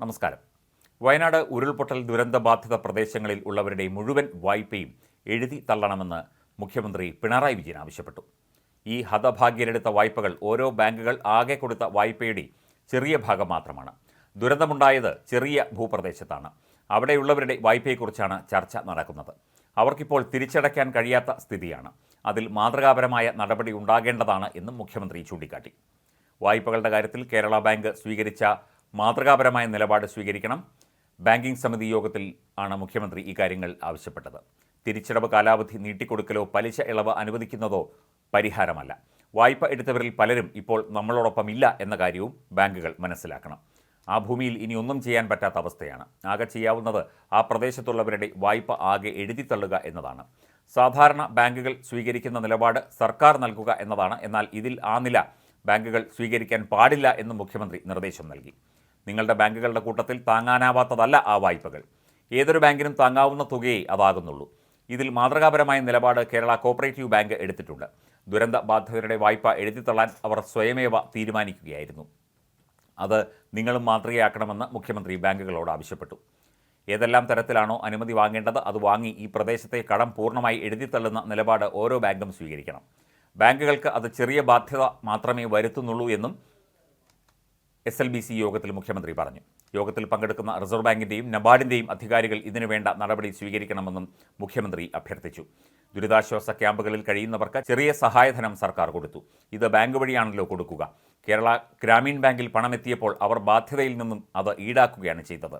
നമസ്കാരം. വയനാട് ഉരുൾപൊട്ടൽ ദുരന്തബാധിത പ്രദേശങ്ങളിൽ ഉള്ളവരുടെ മുഴുവൻ വായ്പയും എഴുതി തള്ളണമെന്ന് മുഖ്യമന്ത്രി പിണറായി വിജയൻ ആവശ്യപ്പെട്ടു. ഈ ഹതഭാഗ്യരെടുത്ത വായ്പകൾ ഓരോ ബാങ്കുകൾ ആകെ കൊടുത്ത വായ്പയുടെ ചെറിയ ഭാഗം മാത്രമാണ്. ദുരന്തമുണ്ടായത് ചെറിയ ഭൂപ്രദേശത്താണ്. അവിടെയുള്ളവരുടെ വായ്പയെക്കുറിച്ചാണ് ചർച്ച നടക്കുന്നത്. അവർക്കിപ്പോൾ തിരിച്ചടയ്ക്കാൻ കഴിയാത്ത സ്ഥിതിയാണ്. അതിൽ മാതൃകാപരമായ നടപടി ഉണ്ടാകേണ്ടതാണ് എന്നും മുഖ്യമന്ത്രി ചൂണ്ടിക്കാട്ടി. വായ്പകളുടെ കാര്യത്തിൽ കേരള ബാങ്ക് സ്വീകരിച്ച മാതൃകാപരമായ നിലപാട് സ്വീകരിക്കണം. ബാങ്കിംഗ് സമിതി യോഗത്തിൽ ആണ് മുഖ്യമന്ത്രി ഇക്കാര്യങ്ങൾ ആവശ്യപ്പെട്ടത്. തിരിച്ചടവ് കാലാവധി നീട്ടിക്കൊടുക്കലോ പലിശ ഇളവ് അനുവദിക്കുന്നതോ പരിഹാരമല്ല. വായ്പ എടുത്തവരിൽ പലരും ഇപ്പോൾ നമ്മളോടൊപ്പം ഇല്ല എന്ന കാര്യവും ബാങ്കുകൾ മനസ്സിലാക്കണം. ആ ഭൂമിയിൽ ഇനി ഒന്നും ചെയ്യാൻ പറ്റാത്ത അവസ്ഥയാണ്. ആകെ ചെയ്യാവുന്നത് ആ പ്രദേശത്തുള്ളവരുടെ വായ്പ ആകെ എഴുതിത്തള്ളുക എന്നതാണ്. സാധാരണ ബാങ്കുകൾ സ്വീകരിക്കുന്ന നിലപാട് സർക്കാർ നൽകുക എന്നതാണ്. എന്നാൽ ഇതിൽ ആ നില ബാങ്കുകൾ സ്വീകരിക്കാൻ പാടില്ല എന്ന് മുഖ്യമന്ത്രി നിർദ്ദേശം നൽകി. നിങ്ങളുടെ ബാങ്കുകളുടെ കൂട്ടത്തിൽ താങ്ങാനാവാത്തതല്ല ആ വായ്പകൾ. ഏതൊരു ബാങ്കിനും താങ്ങാവുന്ന തുകയെ അതാകുന്നുള്ളൂ. ഇതിൽ മാതൃകാപരമായ നിലപാട് കേരള കോപ്പറേറ്റീവ് ബാങ്ക് എടുത്തിട്ടുണ്ട്. ദുരന്ത ബാധിതരുടെ വായ്പ എഴുതിത്തള്ളാൻ അവർ സ്വയമേവ തീരുമാനിക്കുകയായിരുന്നു. അത് നിങ്ങളും മാതൃകയാക്കണമെന്ന് മുഖ്യമന്ത്രി ബാങ്കുകളോട് ആവശ്യപ്പെട്ടു. ഏതെല്ലാം തരത്തിലാണോ അനുമതി വാങ്ങേണ്ടത് അത് വാങ്ങി ഈ പ്രദേശത്തെ കടം പൂർണമായി എഴുതിത്തള്ളുന്ന നിലപാട് ഓരോ ബാങ്കും സ്വീകരിക്കണം. ബാങ്കുകൾക്ക് അത് ചെറിയ ബാധ്യത മാത്രമേ വരുത്തുന്നുള്ളൂ എന്നും എസ് എൽ ബി സി യോഗത്തിൽ മുഖ്യമന്ത്രി പറഞ്ഞു. യോഗത്തിൽ പങ്കെടുക്കുന്ന റിസർവ് ബാങ്കിന്റെയും നബാർഡിന്റെയും അധികാരികൾ ഇതിനുവേണ്ട നടപടി സ്വീകരിക്കണമെന്നും മുഖ്യമന്ത്രി അഭ്യർത്ഥിച്ചു. ദുരിതാശ്വാസ ക്യാമ്പുകളിൽ കഴിയുന്നവർക്ക് ചെറിയ സഹായധനം സർക്കാർ കൊടുത്തു. ഇത് ബാങ്ക് വഴിയാണല്ലോ കൊടുക്കുക. കേരള ഗ്രാമീൺ ബാങ്കിൽ പണമെത്തിയപ്പോൾ അവർ ബാധ്യതയിൽ നിന്നും അത് ഈടാക്കുകയാണ് ചെയ്തത്.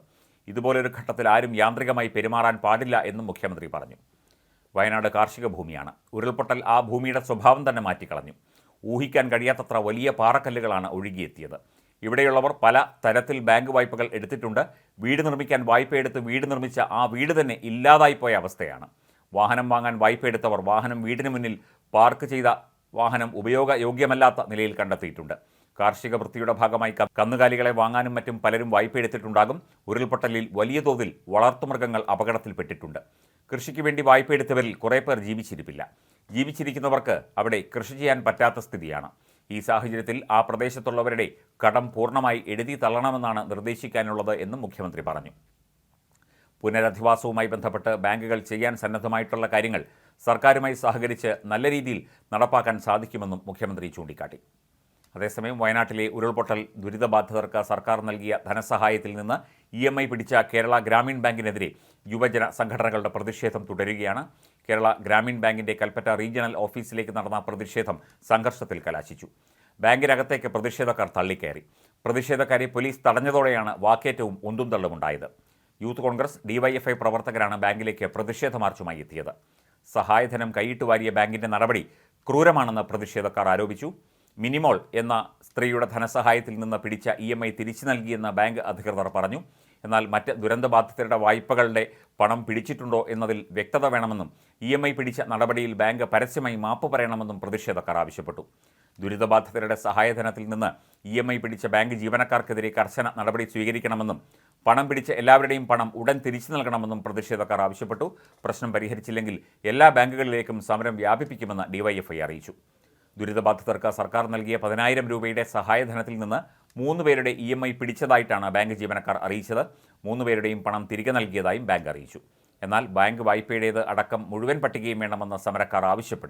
ഇതുപോലൊരു ഘട്ടത്തിൽ ആരും യാന്ത്രികമായി പെരുമാറാൻ പാടില്ല എന്നും മുഖ്യമന്ത്രി പറഞ്ഞു. വയനാട് കാർഷിക ഭൂമിയാണ്. ഉരുൾപൊട്ടൽ ആ ഭൂമിയുടെ സ്വഭാവം തന്നെ മാറ്റിക്കളഞ്ഞു. ഊഹിക്കാൻ കഴിയാത്തത്ര വലിയ പാറക്കല്ലുകളാണ് ഒഴുകിയെത്തിയത്. ഇവിടെയുള്ളവർ പല തരത്തിൽ ബാങ്ക് വായ്പകൾ എടുത്തിട്ടുണ്ട്. വീട് നിർമ്മിക്കാൻ വായ്പയെടുത്ത് വീട് നിർമ്മിച്ച ആ വീട് തന്നെ ഇല്ലാതായിപ്പോയ അവസ്ഥയാണ്. വാഹനം വാങ്ങാൻ വായ്പ എടുത്തവർ വാഹനം വീടിന് മുന്നിൽ പാർക്ക് ചെയ്ത വാഹനം ഉപയോഗയോഗ്യമല്ലാത്ത നിലയിൽ കണ്ടെത്തിയിട്ടുണ്ട്. കാർഷിക വൃത്തിയുടെ ഭാഗമായി കന്നുകാലികളെ വാങ്ങാനും മറ്റും പലരും വായ്പ എടുത്തിട്ടുണ്ടാകും. ഉരുൾപൊട്ടലിൽ വലിയ തോതിൽ വളർത്തുമൃഗങ്ങൾ അപകടത്തിൽപ്പെട്ടിട്ടുണ്ട്. കൃഷിക്ക് വേണ്ടി വായ്പ എടുത്തവരിൽ കുറേ പേർ ജീവിച്ചിരിപ്പില്ല. ജീവിച്ചിരിക്കുന്നവർക്ക് അവിടെ കൃഷി ചെയ്യാൻ പറ്റാത്ത സ്ഥിതിയാണ്. ഈ സാഹചര്യത്തിൽ ആ പ്രദേശത്തുള്ളവരുടെ കടം പൂർണമായി എഴുതി തള്ളണമെന്നാണ് നിർദ്ദേശിക്കാനുള്ളത് എന്നും മുഖ്യമന്ത്രി പറഞ്ഞു. പുനരധിവാസവുമായി ബന്ധപ്പെട്ട് ബാങ്കുകൾ ചെയ്യാൻ സന്നദ്ധമായിട്ടുള്ള കാര്യങ്ങൾ സർക്കാരുമായി സഹകരിച്ച് നല്ല രീതിയിൽ നടപ്പാക്കാൻ സാധിക്കുമെന്നും മുഖ്യമന്ത്രി ചൂണ്ടിക്കാട്ടി. അതേസമയം വയനാട്ടിലെ ഉരുൾപൊട്ടൽ ദുരിതബാധിതർക്ക് സർക്കാർ നൽകിയ ധനസഹായത്തിൽ നിന്ന് ഇ എം ഐ പിടിച്ച കേരള ഗ്രാമീൺ ബാങ്കിനെതിരെ യുവജന സംഘടനകളുടെ പ്രതിഷേധം തുടരുകയാണ്. കേരള ഗ്രാമീൺ ബാങ്കിന്റെ കൽപ്പറ്റ റീജിയണൽ ഓഫീസിലേക്ക് നടന്ന പ്രതിഷേധം സംഘർഷത്തിൽ കലാശിച്ചു. ബാങ്കിനകത്തേക്ക് പ്രതിഷേധക്കാർ തള്ളിക്കയറി. പ്രതിഷേധക്കാരെ പോലീസ് തടഞ്ഞതോടെയാണ് വാക്കേറ്റവും ഒന്തും തള്ളുമുണ്ടായത്. യൂത്ത് കോൺഗ്രസ് ഡിവൈഎഫ്ഐ പ്രവർത്തകരാണ് ബാങ്കിലേക്ക് പ്രതിഷേധ മാർച്ചുമായി എത്തിയത്. സഹായധനം കൈയിട്ട് വാരിയ ബാങ്കിന്റെ നടപടി ക്രൂരമാണെന്ന് പ്രതിഷേധക്കാർ ആരോപിച്ചു. മിനിമോൾ എന്ന സ്ത്രീയുടെ ധനസഹായത്തിൽ നിന്ന് പിടിച്ച ഇ എം ഐ തിരിച്ചു നൽകിയെന്ന് ബാങ്ക് അധികൃതർ പറഞ്ഞു. എന്നാൽ മറ്റ് ദുരന്തബാധിതരുടെ വായ്പകളുടെ പണം പിടിച്ചിട്ടുണ്ടോ എന്നതിൽ വ്യക്തത വേണമെന്നും ഇ എം ഐ പിടിച്ച നടപടിയിൽ ബാങ്ക് പരസ്യമായി മാപ്പ് പറയണമെന്നും പ്രതിഷേധക്കാർ ആവശ്യപ്പെട്ടു. ദുരിതബാധിതരുടെ സഹായധനത്തിൽ നിന്ന് ഇ എം ഐ പിടിച്ച ബാങ്ക് ജീവനക്കാർക്കെതിരെ കർശന നടപടി സ്വീകരിക്കണമെന്നും പണം പിടിച്ച എല്ലാവരുടെയും പണം ഉടൻ തിരിച്ചു നൽകണമെന്നും പ്രതിഷേധക്കാർ ആവശ്യപ്പെട്ടു. പ്രശ്നം പരിഹരിച്ചില്ലെങ്കിൽ എല്ലാ ബാങ്കുകളിലേക്കും സമരം വ്യാപിപ്പിക്കുമെന്ന് ഡിവൈഎഫ്ഐ അറിയിച്ചു. ദുരിതബാധിതർക്ക് സർക്കാർ നൽകിയ പതിനായിരം രൂപയുടെ സഹായധനത്തിൽ നിന്ന് മൂന്ന് പേരുടെ ഇ എം ഐ പിടിച്ചതായിട്ടാണ് ബാങ്ക് ജീവനക്കാർ അറിയിച്ചത്. മൂന്ന് പേരുടെയും പണം തിരികെ നൽകിയതായും ബാങ്ക് അറിയിച്ചു. എന്നാൽ ബാങ്ക് വായ്പയുടേത് അടക്കം മുഴുവൻ പട്ടികയും വേണമെന്ന് സമരക്കാർ ആവശ്യപ്പെടുകയാണ്.